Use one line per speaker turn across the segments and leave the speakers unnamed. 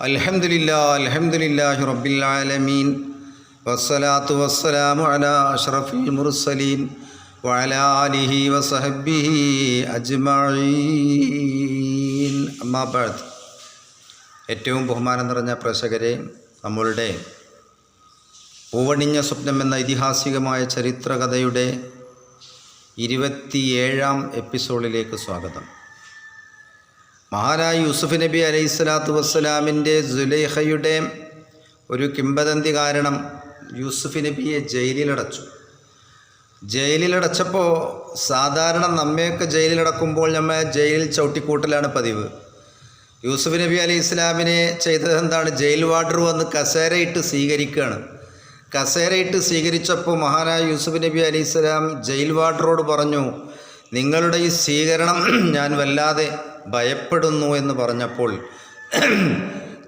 അൽഹംദുലില്ലാ അൽഹംദുലില്ലാഹി റബ്ബിൽ ആലമീൻ. വസ്സലാത്തു വസ്സലാമു അലാ അഷ്റഫിൽ മുർസലീൻ. വഅലാ ആലിഹി വസഹബിഹി അജ്മഈൻ. അമ്മാബാദ് ഏറ്റവും ബഹുമാനം നിറഞ്ഞ പ്രേക്ഷകരെ നമ്മളുടെ പൂവണിഞ്ഞ സ്വപ്നം എന്ന ഐതിഹാസികമായ ചരിത്രകഥയുടെ ഇരുപത്തിയേഴാം എപ്പിസോഡിലേക്ക് സ്വാഗതം. മഹാനായ യൂസുഫ് നബി അലൈഹി സ്വലാത്തു വസ്സലാമിന്റെ സുലൈഹയുടെ ഒരു കിംബദന്തി കാരണം യൂസുഫ് നബിയെ ജയിലിലടച്ചു. ജയിലിലടച്ചപ്പോൾ സാധാരണ നമ്മയൊക്കെ ജയിലിലടക്കുമ്പോൾ നമ്മൾ ജയിലിൽ ചവിട്ടിക്കൂട്ടലാണ് പതിവ്. യൂസുഫ് നബി അലൈഹി ഇസ്ലാമിനെ ചെയ്തത് എന്താണ് ജയിൽ വാർഡർ വന്ന് കസേരയിട്ട് സ്വീകരിക്കുകയാണ്. കസേരയിട്ട് സ്വീകരിച്ചപ്പോൾ മഹാനായ യൂസുഫ് നബി അലൈഹി ഇസ്ലാം ജയിൽ വാർഡറോട് പറഞ്ഞു നിങ്ങളുടെ ഈ സ്വീകരണം ഞാൻ വല്ലാതെ ഭയപ്പെടുന്നു എന്ന് പറഞ്ഞപ്പോൾ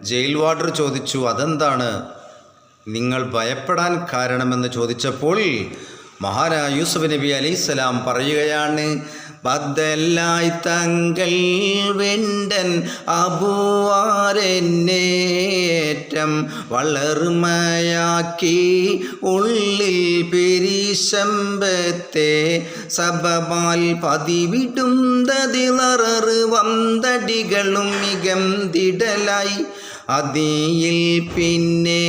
ജയിൽ വാർഡർ ചോദിച്ചു അതെന്താണ്? നിങ്ങൾ ഭയപ്പെടാൻ കാരണമെന്ന് ചോദിച്ചപ്പോൾ മഹാനായ യൂസുഫ് നബി അലൈഹിസ്സലാം പറയുകയാണ് ബദലായി തങ്കൽ വെണ്ടൻ അബുവാരെന്നേറ്റം വളർമയാക്കി ഉള്ളിൽ പെരിശമ്പത്തെ സബമാൽ പതിവിടും ദതിളറ് വന്തടികളും മികന്തിടലായി അതിയിൽ പിന്നെ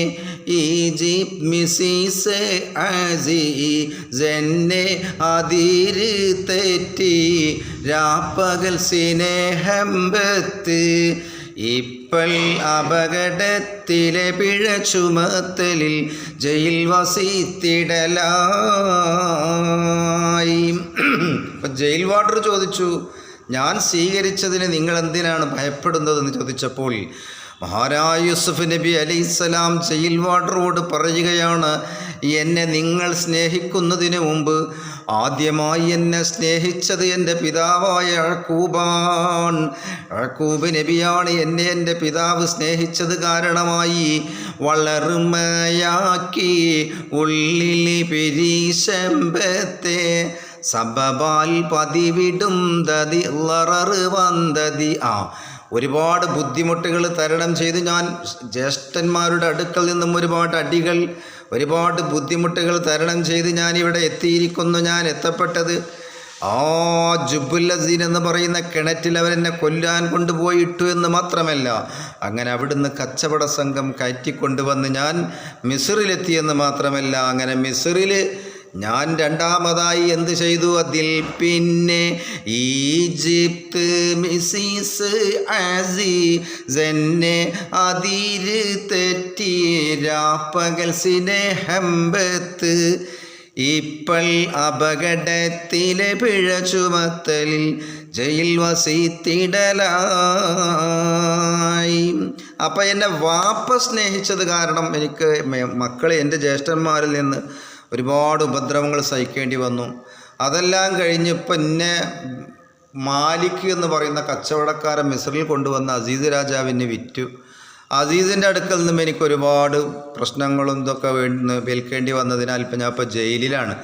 ഈജിപ്ത് മിസിസ് ആസിനെ അതിര് തെറ്റി രാപ്പകൽ സ്നേഹമ്പത്ത് ഇപ്പൽ അപകടത്തിലെ പിഴ ചുമത്തലിൽ ജയിൽ വസിത്തിടലായി. ജയിൽ വാർഡർ ചോദിച്ചു ഞാൻ സ്വീകരിച്ചതിന് നിങ്ങൾ എന്തിനാണ് ഭയപ്പെടുന്നതെന്ന് ചോദിച്ചപ്പോൾ മഹാരായ യൂസുഫ് നബി അലൈഹിസ്സലാം ജയിൽ വാർഡറോട് പറയുകയാണ് എന്നെ നിങ്ങൾ സ്നേഹിക്കുന്നതിന് മുമ്പ് ആദ്യമായി എന്നെ സ്നേഹിച്ചത് എന്റെ പിതാവായ അഴക്കൂബാൻ അഴക്കൂബ് നബിയാണ് എന്നെ എന്റെ പിതാവ് സ്നേഹിച്ചത് കാരണമായി വളർമയാക്കി ഉള്ളിലി പെരീശമ്പത്തെ സബബാൽ പതിവിടും ദതി ലററ് വന്തതി. ആ ഒരുപാട് ബുദ്ധിമുട്ടുകൾ തരണം ചെയ്ത് ഞാൻ ജ്യേഷ്ഠന്മാരുടെ അടുക്കൽ നിന്നും ഒരുപാട് അടികൾ ഒരുപാട് ബുദ്ധിമുട്ടുകൾ തരണം ചെയ്ത് ഞാനിവിടെ എത്തിയിരിക്കുന്നു ഞാൻ എത്തപ്പെട്ടത്. ആ ജുബുല്ലസീൻ എന്ന് പറയുന്ന കിണറ്റിൽ അവരെന്നെ കൊല്ലാൻ കൊണ്ടുപോയിട്ടു എന്ന് മാത്രമല്ല അങ്ങനെ അവിടുന്ന് കച്ചവട സംഘം കയറ്റിക്കൊണ്ടുവന്ന് ഞാൻ മിസറിലെത്തിയെന്ന് മാത്രമല്ല അങ്ങനെ മിസറിൽ ഞാൻ രണ്ടാമതായി എന്ത് ചെയ്തു? അതിൽ പിന്നെ ഈജിപ്ത് മിസിസ് ആസി ജന്നെ അതിര് തെറ്റി രാപ്പകൽ സ്നേഹമ്പത്ത് ഇപ്പോൾ അപകടത്തിലെ പിഴ ചുമത്തലിൽ ജയിൽ വസിത്തിടലായി. അപ്പം എന്നെ വാപ്പ സ്നേഹിച്ചത് കാരണം എനിക്ക് മക്കളെ എന്റെ ജ്യേഷ്ഠന്മാരിൽ നിന്ന് ഒരുപാട് ഉപദ്രവങ്ങൾ സഹിക്കേണ്ടി വന്നു. അതെല്ലാം കഴിഞ്ഞ് ഇപ്പം എന്നെ മാലിക് എന്ന് പറയുന്ന കച്ചവടക്കാരൻ മിസ്രിൽ കൊണ്ടുവന്ന അസീസ് രാജാവിനെ വിറ്റു. അസീസിന്റെ അടുക്കൽ നിന്നും എനിക്ക് ഒരുപാട് പ്രശ്നങ്ങളും ഇതൊക്കെ വേണ്ടി ഏൽക്കേണ്ടി വന്നതിനാൽ ഇപ്പം ഞാൻ ഇപ്പോൾ ജയിലിലാണ്.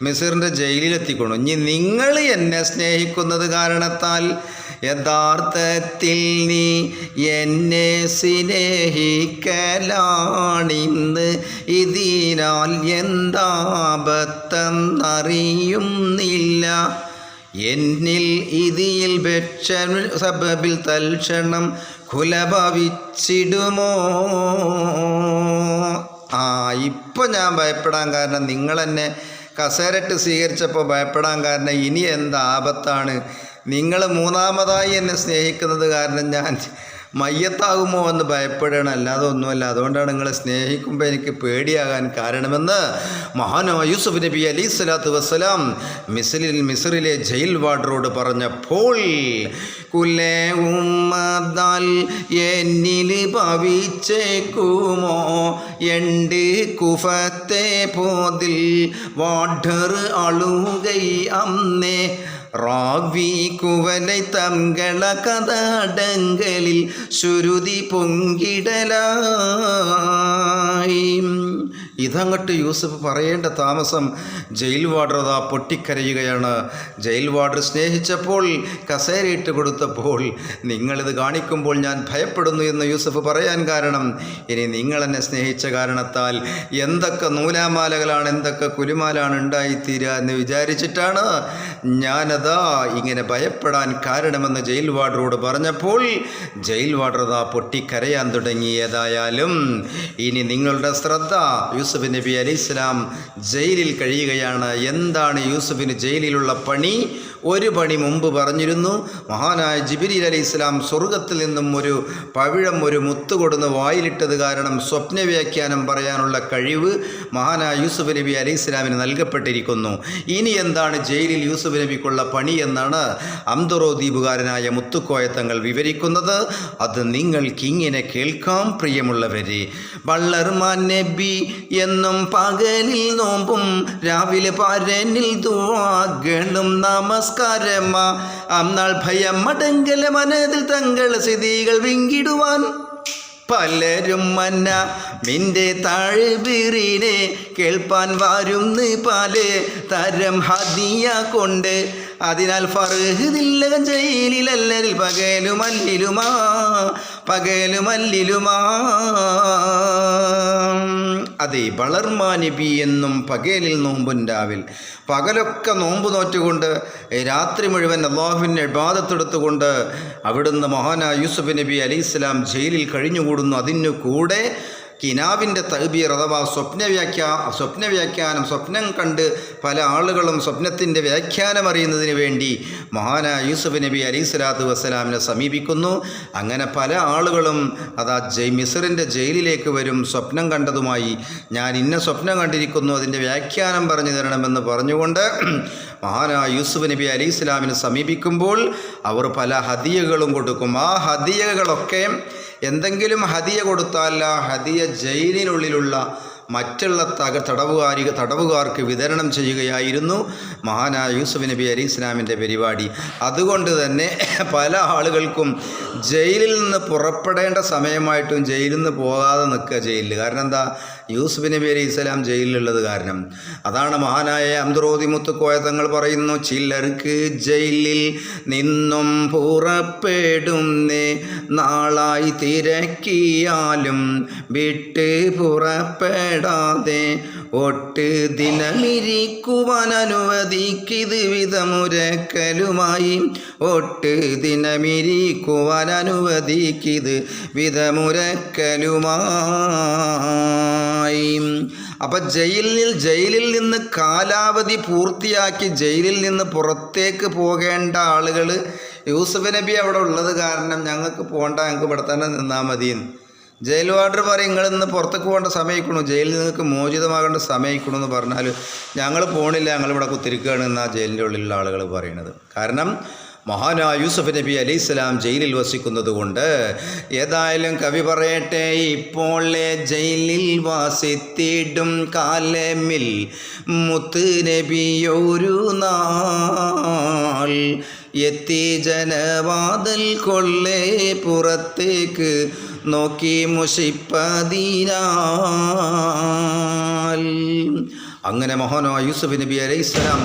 മിസറിന്റെ ജയിലിലെത്തിക്കൊണ്ടു ഇനി നിങ്ങൾ എന്നെ സ്നേഹിക്കുന്നത് കാരണത്താൽ യഥാർത്ഥത്തിൽ നീ എന്നെ സ്നേഹിക്കലാണിന്ന് ഇതിനാൽ എന്താപത്തം അറിയുന്നില്ല എന്നിൽ ഇതിൽ ഭക്ഷ സബബിൽ തൽക്ഷണം കുലഭവിച്ചിടുമോ? ആ ഇപ്പം ഞാൻ ഭയപ്പെടാൻ കാരണം നിങ്ങളെന്നെ കസേരട്ട് സ്വീകരിച്ചപ്പോൾ ഭയപ്പെടാൻ കാരണം ഇനി എന്ത് ആപത്താണ്? നിങ്ങൾ മൂന്നാമതായി എന്നെ സ്നേഹിക്കുന്നത് കാരണം ഞാൻ മയ്യത്താകുമോ എന്ന് ഭയപ്പെടുകയാണ്. അല്ലാതെ ഒന്നുമല്ല. അതുകൊണ്ടാണ് നിങ്ങളെ സ്നേഹിക്കുമ്പോൾ എനിക്ക് പേടിയാകാൻ കാരണമെന്ന് മഹാനോ യൂസുഫ് നബി അലി സ്വലാത്തു വസ്സലാം മിസലിൽ മിസറിലെ ജയിൽ വാർഡറോട് പറഞ്ഞപ്പോൾ കുലേ ഉമ്മദാൽ എന്നിൽ ഭവിച്ചേക്കുമോ? എണ്ട് കുഫത്തെ പോതിൽ വാഡർ അളുകൈ അന്നേ റാവി കുവലൈ തങ്കള കഥാടങ്കലിൽ ശുരുതി പൊങ്കിടലായി. ഇതങ്ങോട്ട് യൂസഫ് പറയേണ്ട താമസം ജയിൽ വാർഡർ അതാ പൊട്ടിക്കരയുകയാണ്. ജയിൽ വാർഡർ സ്നേഹിച്ചപ്പോൾ കസേരയിട്ട് കൊടുത്തപ്പോൾ നിങ്ങളിത് കാണിക്കുമ്പോൾ ഞാൻ ഭയപ്പെടുന്നു എന്ന് യൂസഫ് പറയാൻ കാരണം. ഇനി നിങ്ങളെന്നെ സ്നേഹിച്ച കാരണത്താൽ എന്തൊക്കെ നൂലാമാലകളാണ് എന്തൊക്കെ കുലുമാലാണ് ഉണ്ടായിത്തീരുക എന്ന് വിചാരിച്ചിട്ടാണ് ഞാനതാ ഇങ്ങനെ ഭയപ്പെടാൻ കാരണമെന്ന് ജയിൽ വാർഡറോട് പറഞ്ഞപ്പോൾ ജയിൽ വാർഡർ അതാ പൊട്ടിക്കരയാൻ തുടങ്ങി ഏതായാലും ഇനി നിങ്ങളുടെ ശ്രദ്ധ യൂസുഫ് നബി അലൈഹി ഇസ്ലാം ജയിലിൽ കഴിയുകയാണ്. എന്താണ് യൂസുഫിന് ജയിലിലുള്ള പണി? ഒരു പണി മുമ്പ് പറഞ്ഞിരുന്നു. മഹാനായ ജിബിരി അലി ഇസ്ലാം സ്വർഗത്തിൽ നിന്നും ഒരു പവിഴം ഒരു മുത്ത് കൊടുന്ന് വായിലിട്ടത് കാരണം സ്വപ്ന വ്യാഖ്യാനം പറയാനുള്ള കഴിവ് മഹാനായ യൂസുഫ് നബി അലി ഇസ്ലാമിന് നൽകപ്പെട്ടിരിക്കുന്നു. ഇനി എന്താണ് ജയിലിൽ യൂസുഫ് നബിക്കുള്ള പണി എന്നാണ് അംതുറോ ദ്വീപുകാരനായ മുത്തുക്കോയത്തങ്ങൾ വിവരിക്കുന്നത്. അത് നിങ്ങൾക്ക് ഇങ്ങനെ കേൾക്കാം പ്രിയമുള്ളവരെ. വള്ളർമാൻ നബി എന്നും പകലിൽ നോമ്പും രാവിലെ പരനിൽ ദുവാഗണം നമസ്കാരമാ അന്നാൾ ഭയം മടങ്കല മനതിൽ തങ്ങൾ സ്ഥിതികൾ വിങ്കിടുവാൻ. പലരും മന്ന മിന്റെ താഴ്വീറിനെ കേൾപ്പാൻ വരുന്ന് പാൽ തരം ഹദിയ കൊണ്ട് അതിനാൽ ഫർഹിദില്ല ജയിലിലല്ലരിൽ പകലുമല്ലിലുമാ പകലുമല്ലിലുമാ. അതെ വളർമാ നബി എന്നും പകലിൽ നോമ്പുണ്ടാവിൽ. പകലൊക്കെ നോമ്പ് നോറ്റുകൊണ്ട് രാത്രി മുഴുവൻ അള്ളാഹുവിന്റെ ഇബാദത്തെടുത്തുകൊണ്ട് അവിടുന്ന് മഹാനായ യൂസുഫ് നബി അലി ഇസ്ലാം ജയിലിൽ കഴിഞ്ഞുകൂടുന്നു. അതിനു കൂടെ കിനാവിന്റെ തഹബീർ അഥവാ സ്വപ്ന വ്യാഖ്യാ സ്വപ്ന കണ്ട് പല ആളുകളും സ്വപ്നത്തിന്റെ വ്യാഖ്യാനം അറിയുന്നതിന് വേണ്ടി മഹാനായ യൂസുഫ് നബി അലി സ്വലാത്തു വസ്സലാമിനെ സമീപിക്കുന്നു. അങ്ങനെ പല ആളുകളും അതാ ജയ് മിസറിന്റെ ജയിലിലേക്ക് വരും. സ്വപ്നം കണ്ടതുമായി ഞാൻ ഇന്ന സ്വപ്നം കണ്ടിരിക്കുന്നു അതിന്റെ വ്യാഖ്യാനം പറഞ്ഞു തരണമെന്ന് പറഞ്ഞുകൊണ്ട് മഹാനായ യൂസുഫ് നബി അലി ഇസ്ലാമിനെ സമീപിക്കുമ്പോൾ അവർ പല ഹദിയകളും കൊടുക്കും. ആ ഹദിയകളൊക്കെ എന്തെങ്കിലും ഹതിയ കൊടുത്താൽ ആ ഹതിയ ജയിലിനുള്ളിലുള്ള മറ്റുള്ള തക തടവുകാരി തടവുകാർക്ക് വിതരണം ചെയ്യുകയായിരുന്നു മഹാനായ യൂസുഫ് നബി അലി ഇസ്ലാമിന്റെ പരിപാടി. അതുകൊണ്ട് തന്നെ പല ആളുകൾക്കും ജയിലിൽ നിന്ന് പുറപ്പെടേണ്ട സമയമായിട്ടും ജയിലിൽ നിന്ന് പോകാതെ നിൽക്കുക ജയിലിൽ. കാരണം എന്താ? യൂസുഫ് നബി ഇസ്ലാം ജയിലിലുള്ളത് കാരണം. അതാണ് മഹാനായ അംദ്രോതി മുത്തുക്കോയ തങ്ങൾ പറയുന്നു ചിലർക്ക് ജയിലിൽ നിന്നും പുറപ്പെടുന്നേ നാളായി തിരക്കിയാലും വിട്ട് പുറപ്പെടാതെ ഒട്ട് ദിനമിരിക്കുവാൻ അനുവദിക്കിത് വിധമുരക്കലുമായി ഒട്ട് ദിനമിരിക്കുവാൻ അനുവദിക്കിത് വിധമുരക്കലുമായി അപ്പം ജയിലിൽ ജയിലിൽ നിന്ന് കാലാവധി പൂർത്തിയാക്കി ജയിലിൽ നിന്ന് പുറത്തേക്ക് പോകേണ്ട ആളുകൾ യൂസഫ് നബി അവിടെ ഉള്ളത് കാരണം ഞങ്ങൾക്ക് പോകണ്ട ഞങ്ങൾക്ക് ഇവിടെ തന്നെ നിന്നാൽ മതിയെന്ന് ജയിൽ വാർഡർ പറയും നിങ്ങൾ ഇന്ന് പുറത്തേക്ക് പോകേണ്ട സമയക്കണു ജയിലിൽ നിങ്ങൾക്ക് മോചിതമാകേണ്ട സമയക്കണു എന്ന് പറഞ്ഞാൽ ഞങ്ങൾ പോണില്ല ഞങ്ങളിവിടെ കുത്തിരിക്കുകയാണ് എന്നാണ് ജയിലിന്റെ ഉള്ളിലുള്ള ആളുകൾ പറയുന്നത്. കാരണം മഹാനായ യൂസഫ് നബി അലൈഹി സ്വലാം ജയിലിൽ വസിക്കുന്നത് കൊണ്ട് ഏതായാലും കവി പറയട്ടെ ഇപ്പോൾ ജയിലിൽ വാസിത്തിടും കാലമിൽ മുത്ത് നബിയൊരു നാൾ. എത്തി ജനവാതൽ കൊള്ളേ പുറത്തേക്ക് നോക്കി മുഷിപ്പതിനാൽ അങ്ങനെ മഹാനായ യൂസുഫ് നബി അലൈഹിസ്സലാം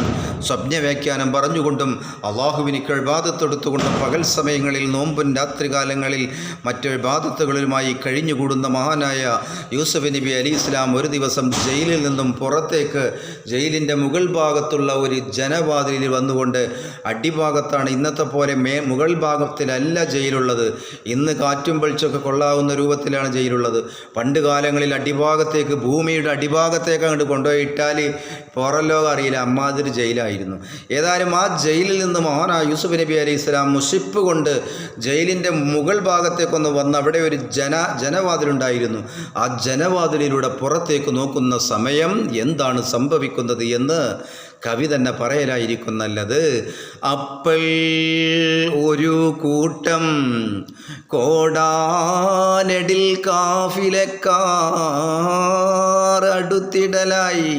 സ്വപ്ന വ്യാഖ്യാനം പറഞ്ഞുകൊണ്ടും അള്ളാഹുവിന് കഴിബാദത്തെടുത്തുകൊണ്ടും പകൽ സമയങ്ങളിൽ നോമ്പും രാത്രികാലങ്ങളിൽ മറ്റ് ബാധത്തുകളിലുമായി കഴിഞ്ഞുകൂടുന്ന മഹാനായ യൂസുഫ് നബി അലി ഇസ്ലാം ഒരു ദിവസം ജയിലിൽ നിന്നും പുറത്തേക്ക് ജയിലിന്റെ മുകൾ ഭാഗത്തുള്ള ഒരു ജനവാതിലിൽ വന്നുകൊണ്ട് അടിഭാഗത്താണ് ഇന്നത്തെ പോലെ മേ മുകൾ ഭാഗത്തിലല്ല ജയിലുള്ളത്. ഇന്ന് കാറ്റും വെളിച്ചൊക്കെ കൊള്ളാവുന്ന രൂപത്തിലാണ് ജയിലുള്ളത്. പണ്ട് കാലങ്ങളിൽ അടിഭാഗത്തേക്ക് ഭൂമിയുടെ അടിഭാഗത്തേക്ക് അങ്ങോട്ട് കൊണ്ടുപോയിട്ടാൽ പുറം ലോകം അറിയില്ല അമ്മാതിരി ജയിലായിരുന്നു. ഏതായാലും ആ ജയിലിൽ നിന്ന് മഹാനായ യൂസുഫ് നബി അലൈഹി ഇസ്ലാം മുഷിപ്പ് കൊണ്ട് ജയിലിന്റെ മുകൾ ഭാഗത്തേക്കൊന്ന് വന്ന് അവിടെ ഒരു ജന ജനവാതിലുണ്ടായിരുന്നു ആ ജനവാതിലിലൂടെ പുറത്തേക്ക് നോക്കുന്ന സമയം എന്താണ് സംഭവിക്കുന്നത് എന്ന് കവി തന്നെ പറയലായിരിക്കുന്നല്ലത് അപ്പൽ ഒരു കൂട്ടം കോടാനടിൽ കാഫിലക്കാർ അടുത്തിടലായി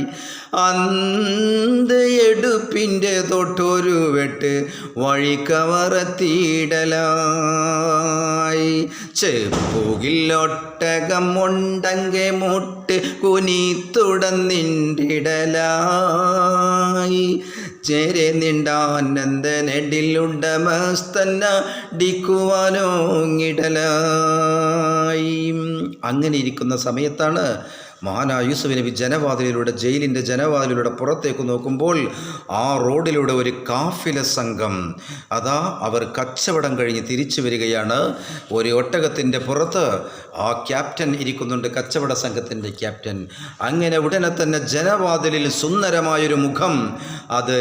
അന്ത് എടുപ്പിന്റെ തൊട്ടൊരു വെട്ട് വഴിക്കവറത്തിയിടലായി. ചെപ്പുകിലൊട്ടകം ഉണ്ടങ്കെ മുട്ട് കുനിത്തുടന്നിണ്ടിടലായി ചേരെ നിണ്ടാനന്ദനെടിലുടമസ്തന്ന ഡിക്കുവാനോങ്ങിടലായി അങ്ങനെ ഇരിക്കുന്ന സമയത്താണ് മഹാനായ യൂസുഫ് നബി ജനവാതിലിലൂടെ ജയിലിന്റെ ജനവാതിലിലൂടെ പുറത്തേക്ക് നോക്കുമ്പോൾ ആ റോഡിലൂടെ ഒരു കാഫില സംഘം അതാ അവർ കച്ചവടം കഴിഞ്ഞ് തിരിച്ചു വരികയാണ്. ഒരു ഒട്ടകത്തിന്റെ പുറത്ത് ആ ക്യാപ്റ്റൻ ഇരിക്കുന്നുണ്ട് കച്ചവട സംഘത്തിന്റെ ക്യാപ്റ്റൻ. അങ്ങനെ ഉടനെ തന്നെ ജനവാതിലിൽ സുന്ദരമായൊരു മുഖം അത്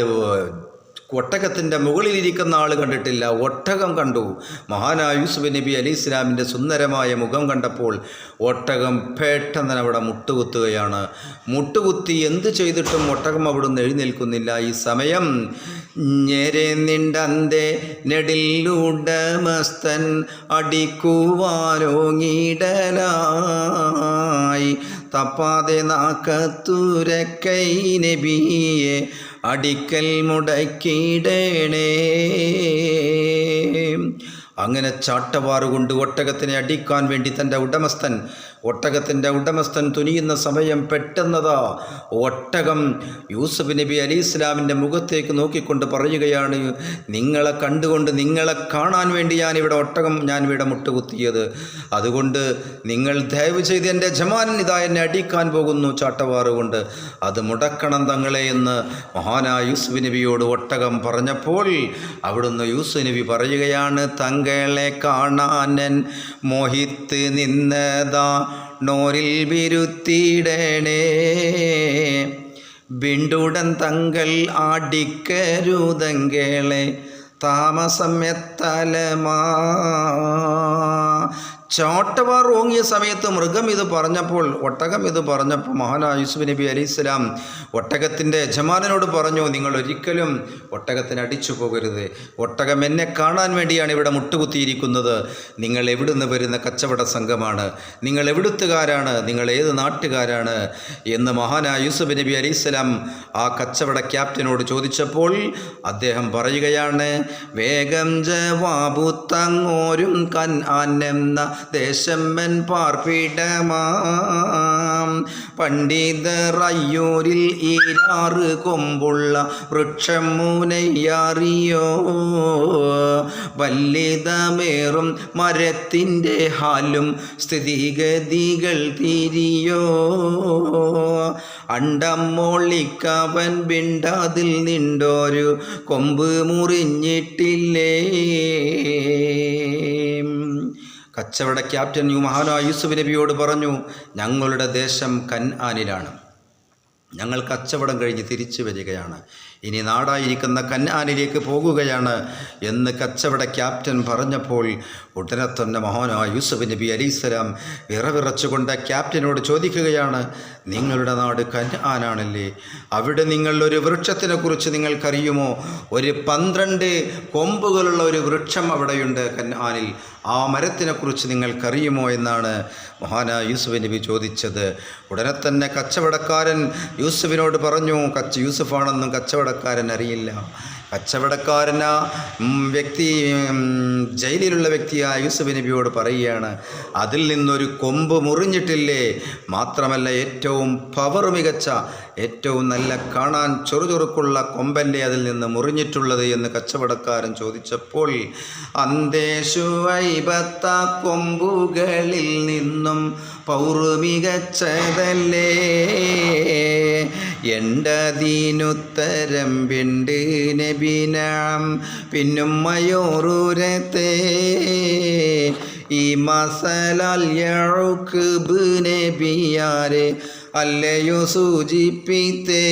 ഒട്ടകത്തിന്റെ മുകളിലിരിക്കുന്ന ആൾ കണ്ടിട്ടില്ല. ഒട്ടകം കണ്ടു. മഹാനായ യൂസുഫ് നബി അലി ഇസ്ലാമിന്റെ സുന്ദരമായ മുഖം കണ്ടപ്പോൾ ഒട്ടകം പെട്ടെന്ന് അവിടെ മുട്ടുകുത്തുകയാണ്. മുട്ടുകുത്തി എന്ത് ചെയ്തിട്ടും ഒട്ടകം അവിടെ നിന്ന് എഴുന്നേൽക്കുന്നില്ല. ഈ സമയം ഞെരെ നിണ്ടന്തേ നെടിലുടമസ്തൻ അടിക്കുവാനോങ്ങിടലായി. തപ്പാതെ നാക്കത്തുരക്കൈ നബിയെ അടിക്കൽ മുടക്കിയിടണേ. അങ്ങനെ ചാട്ടവാറുകൊണ്ട് ഒട്ടകത്തിനെ അടിക്കാൻ വേണ്ടി തന്റെ ഉടമസ്ഥൻ ഒട്ടകത്തിന്റെ ഉടമസ്ഥൻ തുനിയുന്ന സമയം പെട്ടെന്നതാ ഒട്ടകം യൂസഫ് നബി അലി ഇസ്ലാമിന്റെ മുഖത്തേക്ക് നോക്കിക്കൊണ്ട് പറയുകയാണ് നിങ്ങളെ കണ്ടുകൊണ്ട് നിങ്ങളെ കാണാൻ വേണ്ടി ഞാൻ ഇവിടെ ഒട്ടകം ഞാൻ ഇവിടെ മുട്ടുകുത്തിയത്. അതുകൊണ്ട് നിങ്ങൾ ദയവ് ചെയ്ത് എന്റെ ജമാനൻ ഇതാ എന്നെ അടിക്കാൻ പോകുന്നു ചാട്ടവാറുകൊണ്ട് അത് മുടക്കണം തങ്ങളെ എന്ന് മഹാനായ യൂസുഫ് നബിയോട് ഒട്ടകം പറഞ്ഞപ്പോൾ അവിടുന്ന് യൂസുഫ് നബി പറയുകയാണ് തങ്ങളെ കാണാനൻ മോഹിത്ത് നിന്നതാ നോരിൽ വിരുത്തിയിടണേ. വിണ്ടുടൻ തങ്കൾ ആടിക്കരുതങ്കേളെ താമസം എത്തലമാ. ചാട്ടവാർ ഓങ്ങിയ സമയത്ത് മൃഗം ഇത് പറഞ്ഞപ്പോൾ ഒട്ടകം ഇത് പറഞ്ഞപ്പോൾ മഹാനായ യൂസുഫ് നബി അലി ഇസ്ലാം ഒട്ടകത്തിന്റെ യജമാനോട് പറഞ്ഞു നിങ്ങൾ ഒരിക്കലും ഒട്ടകത്തിന് അടിച്ചു പോകരുത്. ഒട്ടകം എന്നെ കാണാൻ വേണ്ടിയാണ് ഇവിടെ മുട്ടുകുത്തിയിരിക്കുന്നത്. നിങ്ങൾ എവിടുന്ന് വരുന്ന കച്ചവട സംഘമാണ്. നിങ്ങൾ എവിടുത്തുകാരാണ്? നിങ്ങൾ ഏത് നാട്ടുകാരാണ്? എന്ന് മഹാനായ യൂസുഫ് നബി അലി ഇസ്ലാം ആ കച്ചവട ക്യാപ്റ്റനോട് ചോദിച്ചപ്പോൾ അദ്ദേഹം പറയുകയാണ് വേഗം ജവാബു തങ്ങോരും കൻ ആനെന്ന ദേശമ്മൻ പാർപ്പിടമാം. പണ്ഡിതർ അയ്യൂരിൽ ഈരാറ് കൊമ്പുള്ള വൃക്ഷം മുനയ്യാറിയോ വല്ലിതമേറും മരത്തിന്റെ ഹാലും സ്ഥിതിഗതികൾ തിരിയോ? അണ്ടമ്മോളിക്കവൻ ബിണ്ടാതിൽ നിണ്ടോരു കൊമ്പ് മുറിഞ്ഞിട്ടില്ലേ? കച്ചവട ക്യാപ്റ്റൻ മഹാനായ യൂസുഫ് നബിയോട് പറഞ്ഞു ഞങ്ങളുടെ ദേശം കൻആനിലാണ് ഞങ്ങൾ കച്ചവടം കഴിഞ്ഞ് തിരിച്ചു വരികയാണ്. ഇനി നാടായിരിക്കുന്ന കന്നാനിലേക്ക് പോകുകയാണ് എന്ന് കച്ചവട ക്യാപ്റ്റൻ പറഞ്ഞപ്പോൾ ഉടനെ തന്നെ മഹാനായ യൂസുഫ് നബി അലിസ്ലാം വിറവിറച്ചുകൊണ്ട് ക്യാപ്റ്റനോട് ചോദിക്കുകയാണ് നിങ്ങളുടെ നാട് കന്നാനാണല്ലേ? അവിടെ നിങ്ങൾ ഒരു വൃക്ഷത്തിനെ കുറിച്ച് നിങ്ങൾക്കറിയുമോ? ഒരു പന്ത്രണ്ട് കൊമ്പുകളുള്ള ഒരു വൃക്ഷം അവിടെയുണ്ട് കന്നാനിൽ. ആ മരത്തിനെക്കുറിച്ച് നിങ്ങൾക്കറിയുമോ എന്നാണ് മഹാന യൂസുഫ് നബി ചോദിച്ചത്. ഉടനെ തന്നെ കച്ചവടക്കാരൻ യൂസുഫിനോട് പറഞ്ഞു കച്ച യൂസുഫാണെന്നും കച്ചവടക്കാരൻ അറിയില്ല. ഉം, വ്യക്തി ജയിലിലുള്ള വ്യക്തിയായ യൂസുഫ് നബിയോട് പറയുകയാണ്. അതിൽ നിന്നൊരു കൊമ്പ് മുറിഞ്ഞിട്ടില്ലേ? മാത്രമല്ല ഏറ്റവും പവർ മികച്ച ഏറ്റവും നല്ല കാണാൻ ചെറുചെറുക്കുള്ള കൊമ്പന്റെ അതിൽ നിന്ന് മുറിഞ്ഞിട്ടുള്ളത് എന്ന് കച്ചവടക്കാരൻ ചോദിച്ചപ്പോൾ അന്തേശു ഐബത്ത കൊമ്പുകളിൽ നിന്നും പൗർമികച്ചതല്ലേ? എണ്ടതീനുത്തരം പിണ്ട് നബിനാം പിന്നും ഈ മസലാൽ യഴുക്ക് നബിയാരെ അല്ലയോ സൂചിപ്പിത്തേ?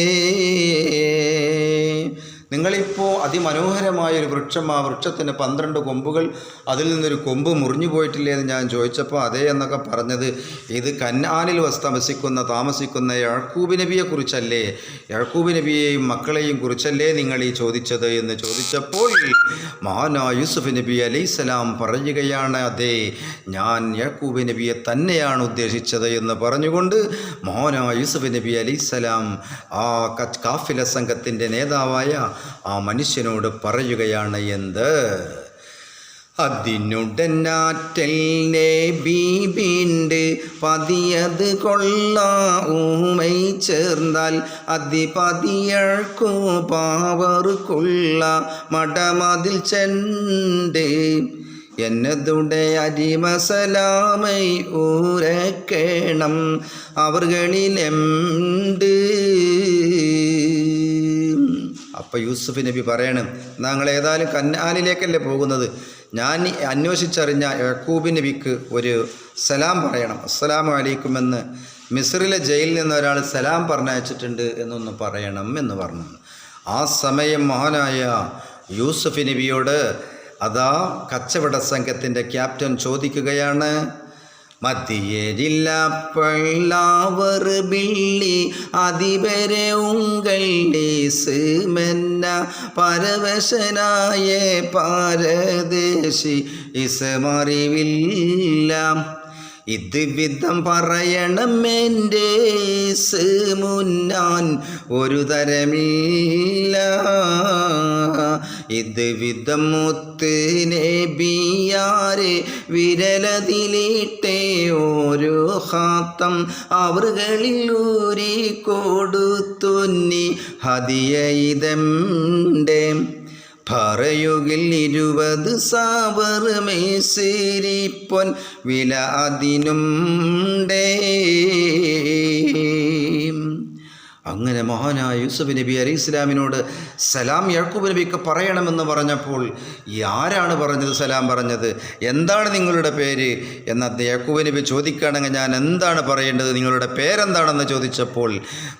നിങ്ങളിപ്പോൾ അതിമനോഹരമായ ഒരു വൃക്ഷം ആ വൃക്ഷത്തിന് പന്ത്രണ്ട് കൊമ്പുകൾ അതിൽ നിന്നൊരു കൊമ്പ് മുറിഞ്ഞു പോയിട്ടില്ലേ എന്ന് ഞാൻ ചോദിച്ചപ്പോൾ അതേ എന്നൊക്കെ പറഞ്ഞത് ഇത് കന്നാനിൽ വസ് താമസിക്കുന്ന യഴക്കൂബ് നബിയെ കുറിച്ചല്ലേ? യഴക്കൂബ് നബിയെയും മക്കളെയും കുറിച്ചല്ലേ നിങ്ങൾ ഈ ചോദിച്ചത്? എന്ന് ചോദിച്ചപ്പോൾ മഹാനാ യൂസുഫ് നബി അലൈസലാം പറയുകയാണ് അതെ ഞാൻ യഴക്കൂബ് നബിയെ തന്നെയാണ് ഉദ്ദേശിച്ചത് എന്ന് പറഞ്ഞുകൊണ്ട് മഹാനാ യൂസുഫ് നബി അലൈസലാം ആ കാഫില സംഘത്തിന്റെ നേതാവായ ആ മനുഷ്യനോട് പറയുകയാണ് എന്ത്? അതിനുടനാറ്റൽ ബീബിന്റെ പതിയത് കൊള്ള ഊമൈ ചേർന്നാൽ അതിപതിയഴ്ക്കു പാവർക്കുള്ള മടമതിൽ ചെണ്ട് എന്നതുടെ അരിമസലാമൈ ഊരക്കേണം അവർകളിലെണ്ട് അപ്പോൾ യൂസുഫ് നബി പറയണം ഞങ്ങൾ ഏതായാലും കന്നാനിലേക്കല്ലേ പോകുന്നത്? ഞാൻ അന്വേഷിച്ചറിഞ്ഞ യക്കൂബ് നബിക്ക് ഒരു സലാം പറയണം. അസ്സലാമു അലൈക്കും എന്ന്. മിസ്രിലെ ജയിലിൽ നിന്ന് ഒരാൾ സലാം പറഞ്ഞയച്ചിട്ടുണ്ട് എന്നൊന്ന് പറയണം എന്ന് പറഞ്ഞു. ആ സമയം മഹാനായ യൂസുഫ് നബിയോട് അതാ കച്ചവട സംഘത്തിന്റെ ക്യാപ്റ്റൻ ചോദിക്കുകയാണ് மத்தியரில்ல பல்லாவர் பிள்ளி அதிபரே உங்கள் மென்ன பரவசனாய പാരദേശി ഇസമറിവില്ലാം ഇത് വിധം പറയണം എൻ്റെ മുന്നാൻ ഒരു തരമില്ല ഇത് വിധം മുത്ത് നബിയാരെ വിരലതിലിട്ടേ ഓരോ ഹാത്തം അവറുകളിൽ ഊരി കൊടുത്തുന്നി ഹതിയ ഇതണ്ടേ. പറയുകിൽ ഇരുപത് സാവർ മേസിരിപ്പൊൻ വില അതിനുണ്ടേ. അങ്ങനെ മഹാനായ യൂസുഫ് നബി അലി ഇസ്ലാമിനോട് സലാം യാക്കൂബ് നബിക്ക് പറയണമെന്ന് പറഞ്ഞപ്പോൾ ഈ ആരാണ് പറഞ്ഞത് സലാം പറഞ്ഞത്? എന്താണ് നിങ്ങളുടെ പേര്? എന്ന യഴക്കൂബ് നബി ചോദിക്കുകയാണെങ്കിൽ ഞാൻ എന്താണ് പറയേണ്ടത്? നിങ്ങളുടെ പേരെന്താണെന്ന് ചോദിച്ചപ്പോൾ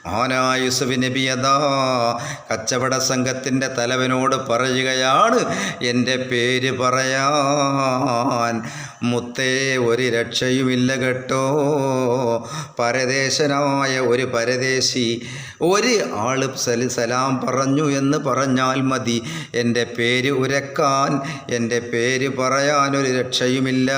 മഹാനായ യൂസുഫ് നബി അതാ കച്ചവട സംഘത്തിന്റെ തലവനോട് പറയുകയാണ് എന്റെ പേര് പറയാൻ മുത്തേ ഒരു രക്ഷയുമില്ല കേട്ടോ. പരദേശനായ ഒരു പരദേശി ഒരു ആൾ സലി പറഞ്ഞു എന്ന് പറഞ്ഞാൽ മതി. എന്റെ പേര് ഉരക്കാൻ എന്റെ പേര് പറയാൻ ഒരു രക്ഷയുമില്ല.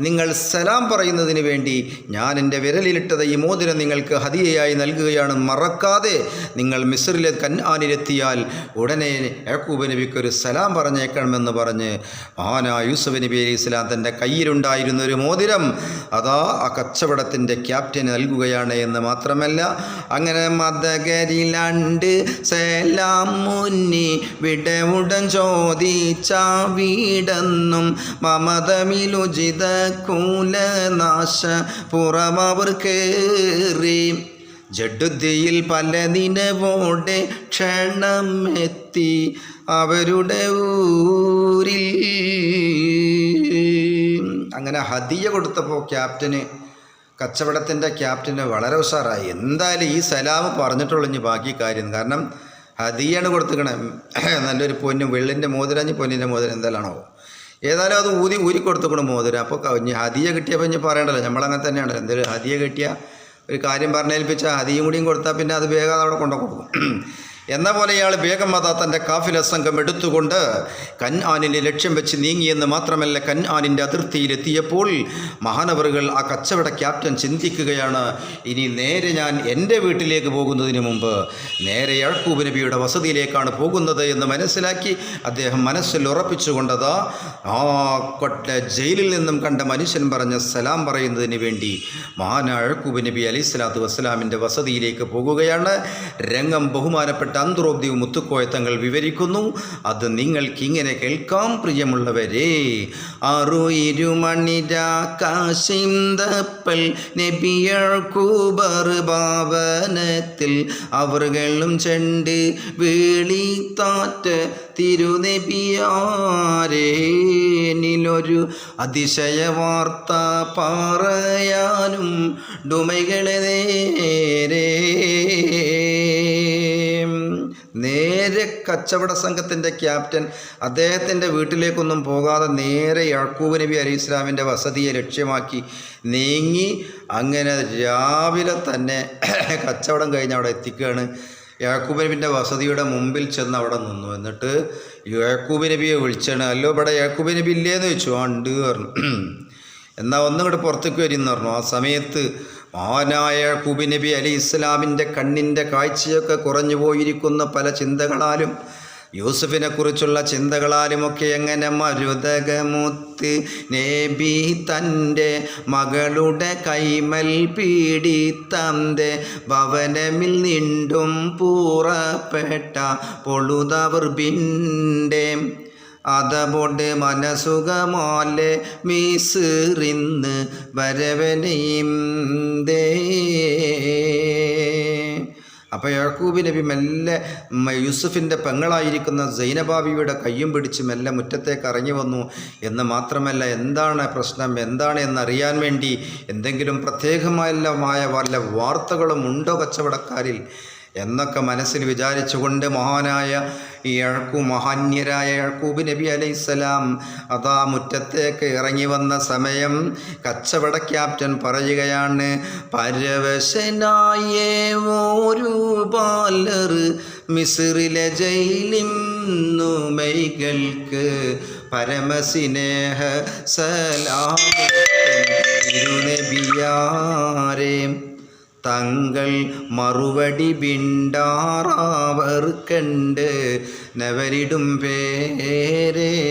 നിങ്ങൾ സലാം പറയുന്നതിന് വേണ്ടി ഞാൻ എന്റെ വിരലിലിട്ടത് ഈ മോതിരം നിങ്ങൾക്ക് ഹതിയായി നൽകുകയാണ്. മറക്കാതെ നിങ്ങൾ മിസ്രിലെ കന്നാനിലെത്തിയാൽ ഉടനെ യാക്കൂബ് നബിക്കൊരു സലാം പറഞ്ഞേക്കണമെന്ന് പറഞ്ഞ് മഹാനാ യൂസുഫ് നബി അലി ഇസ്ലാം തന്റെ കയ്യിലുണ്ടായിരുന്ന ഒരു മോതിരം അതാ ആ കച്ചവടത്തിന്റെ ക്യാപ്റ്റന് നൽകുകയാണ് എന്ന് മാത്രമല്ല അങ്ങനെ മതകരിലണ്ട് സേലാം മുന്നി വിടവുടൻ ചോദിച്ച വീടെന്നും മമതമിലുചിത കൂലനാശ പുറമവർ കേറി. ജഡുദ്ധിയിൽ പല ക്ഷണമെത്തി അവരുടെ ഊരിൽ. അങ്ങനെ ഹദിയ കൊടുത്തപ്പോൾ ക്യാപ്റ്റന് കച്ചവടത്തിന്റെ ക്യാപ്റ്റന് വളരെ ഉഷാറായി. എന്തായാലും ഈ സലാം ഇനി ബാക്കി കാര്യം. കാരണം ഹതിയാണ് കൊടുത്തിക്കണേ നല്ലൊരു പൊന്നും വെള്ളിന്റെ മോതിരം പൊന്നിന്റെ മോതിരം എന്തായാലാണോ ഏതായാലും അത് ഊതി ഊരി കൊടുത്തുക്കണം മോതിരം. അപ്പോൾ ഇനി ഹദിയ കിട്ടിയപ്പോൾ ഇനി പറയണ്ടല്ലോ. നമ്മളങ്ങനെ തന്നെയാണ്. എന്തെങ്കിലും ഹദിയ കിട്ടിയ ഒരു കാര്യം പറഞ്ഞേൽപ്പിച്ചാൽ ഹതിയും കൂടിയും കൊടുത്താൽ പിന്നെ അത് വേഗം അവിടെ കൊണ്ടു കൊടുക്കും എന്ന പോലെ ഇയാൾ അതാ തന്റെ കാഫില സംഘം എടുത്തുകൊണ്ട് കൻആനിനെ ലക്ഷ്യം വെച്ച് നീങ്ങിയെന്ന് മാത്രമല്ല കൻആനിന്റെ അതിർത്തിയിലെത്തിയപ്പോൾ മഹാനവറുകൾ ആ കച്ചവട ക്യാപ്റ്റൻ ചിന്തിക്കുകയാണ് ഇനി നേരെ ഞാൻ എന്റെ വീട്ടിലേക്ക് പോകുന്നതിന് മുമ്പ് നേരെ യഴക്കൂബ് നബിയുടെ വസതിയിലേക്കാണ് പോകുന്നത് എന്ന് മനസ്സിലാക്കി അദ്ദേഹം മനസ്സിൽ ഉറപ്പിച്ചുകൊണ്ടതാ ആ കൊട്ട ജയിലിൽ നിന്നും കണ്ട മനുഷ്യൻ പറഞ്ഞ സലാം പറയുന്നതിന് വേണ്ടി മഹാന അഴക്കൂബ് നബി അലൈഹി സ്വലാത്തു വസ്സലാമിന്റെ വസതിയിലേക്ക് പോകുകയാണ്. രംഗം ബഹുമാനപ്പെട്ട അന്തരോബ്ദി മുത്തുക്കോയ തങ്ങൾ വിവരിക്കുന്നു. അത് നിങ്ങൾക്ക് ഇങ്ങനെ കേൾക്കാം പ്രിയമുള്ളവരെ. ആറു ഇരുമണിരാകാശിന്തപ്പൽ നബിയഴക്കൂബർ ഭാവനത്തിൽ അവർകളും ചെണ്ട് വീളിത്താറ്റ് തിരുനബിയാരേനിലൊരു അതിശയ വാർത്ത പറയാനും ഡുമൈകളെ നേരെ. നേരെ കച്ചവട സംഘത്തിന്റെ ക്യാപ്റ്റൻ അദ്ദേഹത്തിന്റെ വീട്ടിലേക്കൊന്നും പോകാതെ നേരെ യാക്കൂബ് നബി അലി ഇസ്ലാമിന്റെ വസതിയെ ലക്ഷ്യമാക്കി നീങ്ങി അങ്ങനെ രാവിലെ തന്നെ കച്ചവടം കഴിഞ്ഞ് അവിടെ എത്തിക്കുകയാണ്. യാക്കൂബ് നബിന്റെ വസതിയുടെ മുമ്പിൽ ചെന്ന് അവിടെ നിന്നു. എന്നിട്ട് യാക്കൂബ് നബിയെ വിളിച്ചാണ് അല്ലോ ഇവിടെ യാക്കൂബ് നബി ഇല്ലേന്ന് ചോദിച്ചു. ആ ഉണ്ട് പറഞ്ഞു. എന്നാൽ ഒന്നും കൂടെ പുറത്തേക്ക് വരിന്ന് പറഞ്ഞു. ആ സമയത്ത് മഹാനായ കുബി നബി അലി ഇസ്ലാമിന്റെ കണ്ണിന്റെ കാഴ്ചയൊക്കെ കുറഞ്ഞു പോയിരിക്കുന്ന പല ചിന്തകളാലും യൂസുഫിനെക്കുറിച്ചുള്ള ചിന്തകളാലുമൊക്കെ എങ്ങനെ മരുതകമുത്ത് നേബി തന്റെ മകളുടെ കൈമൽ പീഡിത്തന്റെ ഭവനമിൽ നിണ്ടും പൂറപ്പെട്ട പൊളുതവർ ബിന്റെ അതബോട് മനസുഖമാലെ മീസിറിന്ന് വരവനെയും ദേ അപ്പോൾ യാക്കൂബി നബി മെല്ലെ യൂസുഫിന്റെ പെങ്ങളായിരിക്കുന്ന സൈനബാബിയുടെ കയ്യും പിടിച്ച് മെല്ലെ മുറ്റത്തേക്ക് ഇറങ്ങി വന്നു. എന്ന് മാത്രമല്ല എന്താണ് പ്രശ്നം? എന്താണ് എന്നറിയാൻ വേണ്ടി എന്തെങ്കിലും പ്രത്യേകമായ വല്ല വാർത്തകളും ഉണ്ടോ കച്ചവടക്കാരിൽ? എന്നൊക്കെ മനസ്സിൽ വിചാരിച്ചുകൊണ്ട് മഹാനായ ഈ യഴക്കൂ മഹാന്യരായ യഴക്കൂബ് നബി അലൈസലാം അതാ മുറ്റത്തേക്ക് ഇറങ്ങി വന്ന സമയം കച്ചവട ക്യാപ്റ്റൻ പറയുകയാണ് പരവശനായ ഒരു ബാലർ മിസിറിലെ ജയിലിന്നു മൈകൾക്ക് പരമസിനേഹ സലാമുനബിയാരേ തങ്ങൾ മറുപടി പിണ്ടാറാവർക്കണ്ട് നവരിടും പേരേ.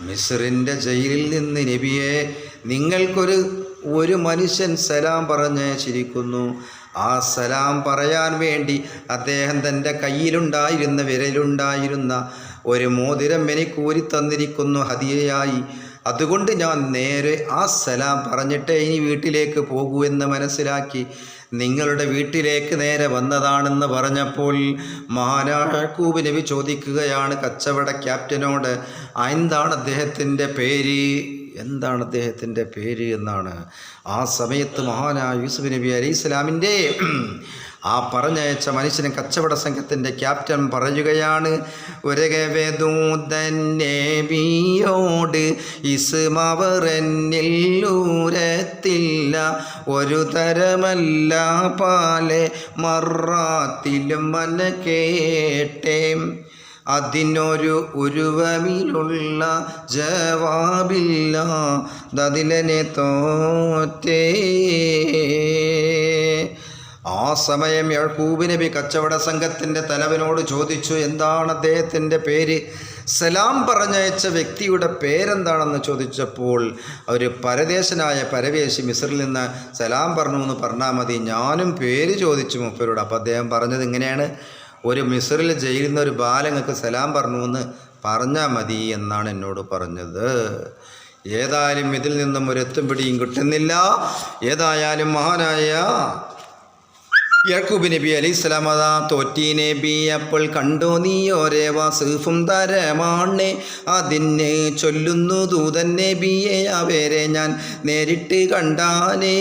മിസ്റിന്റെ ജയിലിൽ നിന്ന് നബിയെ നിങ്ങൾക്കൊരു ഒരു മനുഷ്യൻ സലാം പറഞ്ഞയച്ചിരിക്കുന്നു. ആ സലാം പറയാൻ വേണ്ടി അദ്ദേഹം തന്റെ കയ്യിലുണ്ടായിരുന്ന വിരലുണ്ടായിരുന്ന ഒരു മോതിരം എനിക്ക് ഊരി തന്നിരിക്കുന്നു ഹതിയയായി അതുകൊണ്ട് ഞാൻ നേരെ ആ സലാം പറഞ്ഞിട്ടേ ഇനി വീട്ടിലേക്ക് പോകൂ എന്ന് മനസ്സിലാക്കി. നിങ്ങളുടെ വീട്ടിലേക്ക് നേരെ വന്നതാണെന്ന് പറഞ്ഞപ്പോൾ മഹാനാഴക്കൂബ് നബി ചോദിക്കുകയാണ് കച്ചവട ക്യാപ്റ്റനോട് "ആ, എന്താണ് അദ്ദേഹത്തിന്റെ പേര്? എന്താണ് അദ്ദേഹത്തിന്റെ പേര്? എന്നാണ്. ആ സമയത്ത് മഹാനായ യൂസുഫ് നബി അലൈഹി ഇസ്ലാമിന്റെ ആ പറഞ്ഞയച്ച മനുഷ്യന് കച്ചവട സംഘത്തിന്റെ ക്യാപ്റ്റൻ പറയുകയാണ് ഒരകവേദൂതന്നേബിയോട് ഇസ്മവർ ഊരത്തില്ല ഒരു തരമല്ല പാലെ മറാത്തിലും മന കേട്ടേ. അതിനൊരു ഉരുവമിലുള്ള ജവാബില്ല ദതിലനെ തോറ്റേ. ആ സമയം യഴക്കൂബ് നബി കച്ചവട സംഘത്തിന്റെ തലവനോട് ചോദിച്ചു എന്താണ് അദ്ദേഹത്തിന്റെ പേര്? സലാം പറഞ്ഞയച്ച വ്യക്തിയുടെ പേരെന്താണെന്ന് ചോദിച്ചപ്പോൾ അവർ പരദേശനായ പരവേശി മിസ്രിൽ നിന്ന് സലാം പറഞ്ഞു എന്ന് പറഞ്ഞാൽ മതി. ഞാനും പേര് ചോദിച്ചു മുപ്പരോട്. അപ്പോൾ അദ്ദേഹം പറഞ്ഞത് ഇങ്ങനെയാണ്. ഒരു മിസ്രിൽ ജയിലിൽ നിന്ന് ഒരു ബാലങ്ങൾക്ക് സലാം പറഞ്ഞു എന്ന് പറഞ്ഞാൽ മതി എന്നാണ് എന്നോട് പറഞ്ഞത്. ഏതായാലും ഇതിൽ നിന്നും ഒരു എത്തും പിടിയും കിട്ടുന്നില്ല. ഏതായാലും മഹാനായ യാക്കൂബ് നബി അലി ഇസ്ലാമത തോറ്റി നബി അപ്പോൾ കണ്ടോ നീ ഒരേ വാസുഫും തരമാണ്. അതിന് ചൊല്ലുന്നു ദൂതൻ നബിയെ അവരെ ഞാൻ നേരിട്ട് കണ്ടാനേ.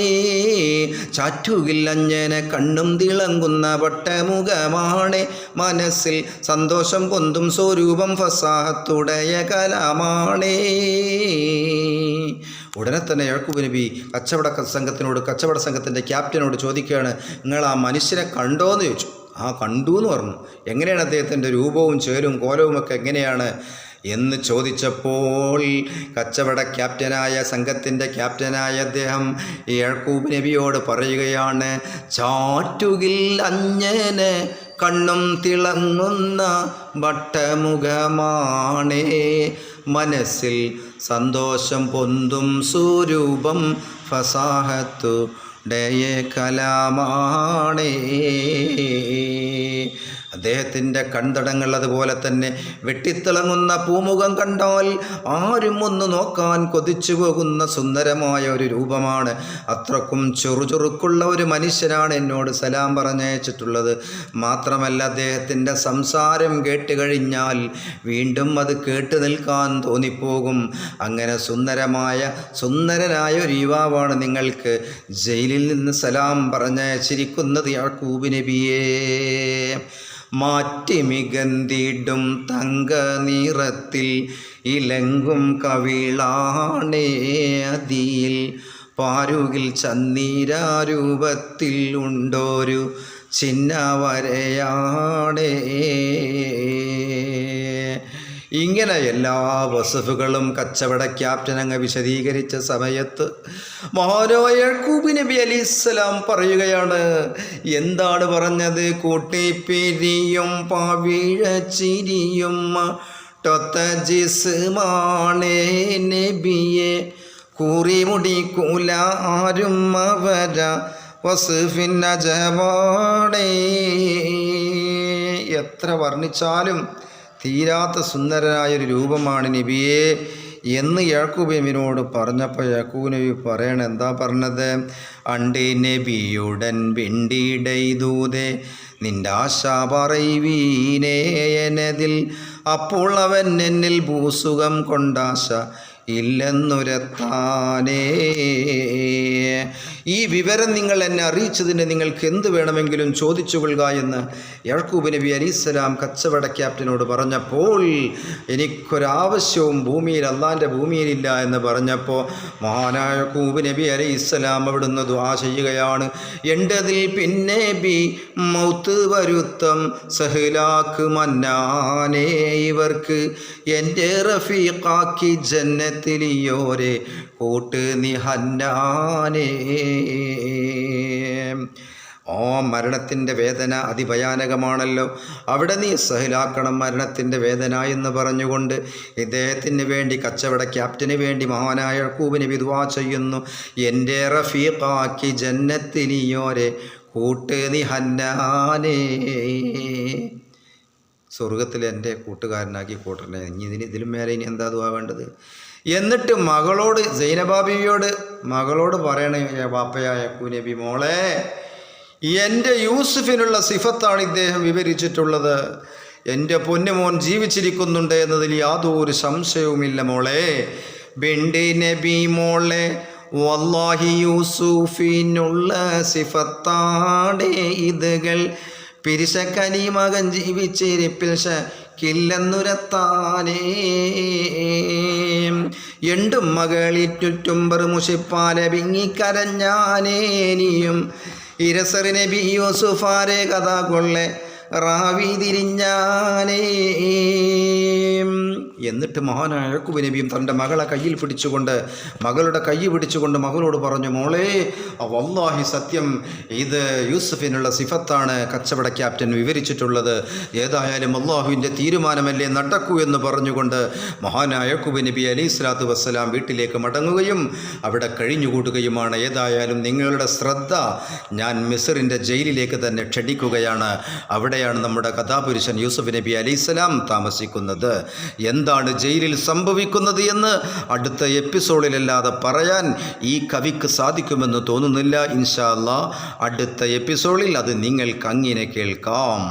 ചാറ്റുകിൽ അഞ്ഞനെ കണ്ണും തിളങ്ങുന്ന വട്ടമുഖമാണ്. മനസ്സിൽ സന്തോഷം പൊന്തും സ്വരൂപം ഫസാഹത്തുടയ കലാമാണേ. ഉടനെ തന്നെ യാക്കൂബ് നബി കച്ചവട സംഘത്തിനോട് കച്ചവട സംഘത്തിന്റെ ക്യാപ്റ്റനോട് ചോദിക്കുകയാണ് നിങ്ങൾ ആ മനുഷ്യനെ കണ്ടോ എന്ന് ചോദിച്ചു. ആ കണ്ടു എന്ന് പറഞ്ഞു. എങ്ങനെയാണ് അദ്ദേഹത്തിന്റെ രൂപവും ചേരും കോലവും ഒക്കെ എങ്ങനെയാണ്? എന്ന് ചോദിച്ചപ്പോൾ കച്ചവട ക്യാപ്റ്റനായ സംഘത്തിന്റെ ക്യാപ്റ്റനായ അദ്ദേഹം യാക്കൂബ് നബിയോട് പറയുകയാണ് ചാറ്റുകിൽ അഞ്ഞന് കണ്ണും തിളങ്ങുന്ന വട്ടമുഖമാണേ. മനസ്സിൽ സന്തോഷം പൊന്തും സ്വരൂപം ഫസാഹത്തു ഡയ കലാമാണേ. അദ്ദേഹത്തിന്റെ കൺതടങ്ങൾ അതുപോലെ തന്നെ വെട്ടിത്തിളങ്ങുന്ന പൂമുഖം കണ്ടാൽ ആരും ഒന്ന് നോക്കാൻ കൊതിച്ചു പോകുന്ന സുന്ദരമായ ഒരു രൂപമാണ്. അത്രക്കും ചെറുചുറുക്കുള്ള ഒരു മനുഷ്യനാണ് എന്നോട് സലാം പറഞ്ഞയച്ചിട്ടുള്ളത്. മാത്രമല്ല അദ്ദേഹത്തിന്റെ സംസാരം കേട്ട് കഴിഞ്ഞാൽ വീണ്ടും അത് കേട്ട് നിൽക്കാൻ തോന്നിപ്പോകും. അങ്ങനെ സുന്ദരമായ സുന്ദരനായ ഒരു യുവാവാണ് നിങ്ങൾക്ക് ജയിലിൽ നിന്ന് സലാം പറഞ്ഞയച്ചിരിക്കുന്നത് യാക്കൂബ് നബിയേ. മാറ്റി മികന്തിടും തങ്ക നിറത്തിൽ. ഇലങ്കും കവിളാണേ അതിയിൽ. പാരുകിൽ ചന്നീരാരൂപത്തിൽ ഉണ്ടോരു ചിന്ന വരയാണേ ഇങ്ങനെ എല്ലാ വസഫുകളും കച്ചവട ക്യാപ്റ്റൻ അങ്ങ് വിശദീകരിച്ച സമയത്ത് മഹാനോയ യഹൂബ് നബി അലി ഇസ്ലാം പറയുകയാണ് എന്താണ് പറഞ്ഞത്? കൂട്ടിപ്പിരിയും പാവിഴ ചിരിയും ടൊത്ത ജിസ്മാണേ നബിയെ ആരും അവര ജവാടേ എത്ര വർണിച്ചാലും തീരാത്ത സുന്ദരനായൊരു രൂപമാണ് നബിയെ എന്ന് യാക്കൂബ് നബിനോട് പറഞ്ഞപ്പോൾ യാക്കൂബ് നബി പറയണ എന്താ പറഞ്ഞത്? അണ്ടി നബിയുടൻ വിണ്ടിടൈതൂതേ നിന്റെ ആശ പറവീനേയനതിൽ അപ്പോൾ അവൻ എന്നിൽ ഭൂസുഖം കൊണ്ടാശ ഇല്ലെന്നുരത്താനേ. ഈ വിവരം നിങ്ങൾ എന്നെ അറിയിച്ചതിന് നിങ്ങൾക്ക് എന്ത് വേണമെങ്കിലും ചോദിച്ചു കൊള്ളുക എന്ന് യഴക്കൂബ് നബി അലിസ്ലാം കച്ചവട ക്യാപ്റ്റനോട് പറഞ്ഞപ്പോൾ എനിക്കൊരാവശ്യവും ഭൂമിയിൽ അള്ളാന്റെ ഭൂമിയിലില്ല എന്ന് പറഞ്ഞപ്പോൾ മഹാനായ കൂബ് നബി അലി ഇസ്സലാം അവിടുന്ന് ദുആ ചെയ്യുകയാണ്. എന്റെതിൽ പിന്നെ ബി മൗത്ത് വരുത്തം സഹലാക്ക് മന്നാനേ ഇവർക്ക്. എന്റെ റഫീഖാക്കി ജന്നത്തിലിയോരെ കൂട്ട് നിഹന്നാനേ ഓ മരണത്തിന്റെ വേദന അതിഭയാനകമാണല്ലോ. അവിടെ നീ സഹിലാക്കണം മരണത്തിന്റെ വേദന എന്ന് പറഞ്ഞുകൊണ്ട് ഇദ്ദേഹത്തിന് വേണ്ടി കച്ചവട ക്യാപ്റ്റന് വേണ്ടി മഹാനായ കൂവിന് വിധുവാ ചെയ്യുന്നു. എന്റെ റഫീഖാക്കി ജന്നത്തിനിയോരെ കൂട്ട് നിഹന്നാനേ സ്വർഗത്തിൽ എന്റെ കൂട്ടുകാരനാക്കി കൂട്ടണേ. ഇനി ഇതിന് ഇതിലും മേലെ ഇനി എന്താ ദുവാ വേണ്ടത്? എന്നിട്ട് മകളോട് സൈനബാബിയോട് മകളോട് പറയണേ വാപ്പയായ കുനബി മോളെ എന്റെ യൂസുഫിനുള്ള സിഫത്താണ് ഇദ്ദേഹം വിവരിച്ചിട്ടുള്ളത്. എന്റെ പൊന്നുമോൻ ജീവിച്ചിരിക്കുന്നുണ്ട് എന്നതിൽ യാതൊരു സംശയവുമില്ല മോളെ. ബെണ്ടി നബി മോളെ വല്ലാഹി യൂസുഫിനുള്ള സിഫത്താണ് ഇതുകൾ. പിരിശക്കനി മകൻ ജീവിച്ചിരിപ്പിൽ കില്ലെന്നുരത്താനേ. എണ്ടും മകളിറ്റുറ്റുംബർ മുഷിപ്പാലെ വിങ്ങിക്കരഞ്ഞാനേനിയും ഇരസറിനെ ബി യൂസുഫാരെ കഥ കൊള്ളെ റാവി തിരിഞ്ഞാനേ. എന്നിട്ട് മഹാനായ യഹൂബ് നബിയും തന്റെ മകളെ കയ്യിൽ പിടിച്ചുകൊണ്ട് മകളുടെ കൈ പിടിച്ചുകൊണ്ട് മകളോട് പറഞ്ഞു മോളെ വല്ലാഹി സത്യം ഇത് യൂസഫിനുള്ള സിഫത്താണ് കച്ചവട ക്യാപ്റ്റൻ വിവരിച്ചിട്ടുള്ളത്. ഏതായാലും അള്ളാഹുവിന്റെ തീരുമാനമല്ലേ നടക്കൂ എന്ന് പറഞ്ഞുകൊണ്ട് മഹാനായ യഹൂബ് നബി അലി സ്വലാത്തു വസ്സലാം വീട്ടിലേക്ക് മടങ്ങുകയും അവിടെ കഴിഞ്ഞുകൂട്ടുകയുമാണ്. ഏതായാലും നിങ്ങളുടെ ശ്രദ്ധ ഞാൻ മിസറിന്റെ ജയിലിലേക്ക് തന്നെ ക്ഷണിക്കുകയാണ്. അവിടെയാണ് നമ്മുടെ കഥാപുരുഷൻ യൂസഫ് നബി അലൈഹിസ്സലാം താമസിക്കുന്നത്. എന്താണ് ജയിലിൽ സംഭവിക്കുന്നത് എന്ന് അടുത്ത എപ്പിസോഡിലല്ലാതെ പറയാൻ ഈ കവിക്ക് സാധിക്കുമെന്ന് തോന്നുന്നില്ല ഇൻഷാല്ല അടുത്ത എപ്പിസോഡിൽ അത് നിങ്ങൾക്ക് അങ്ങനെ കേൾക്കാം.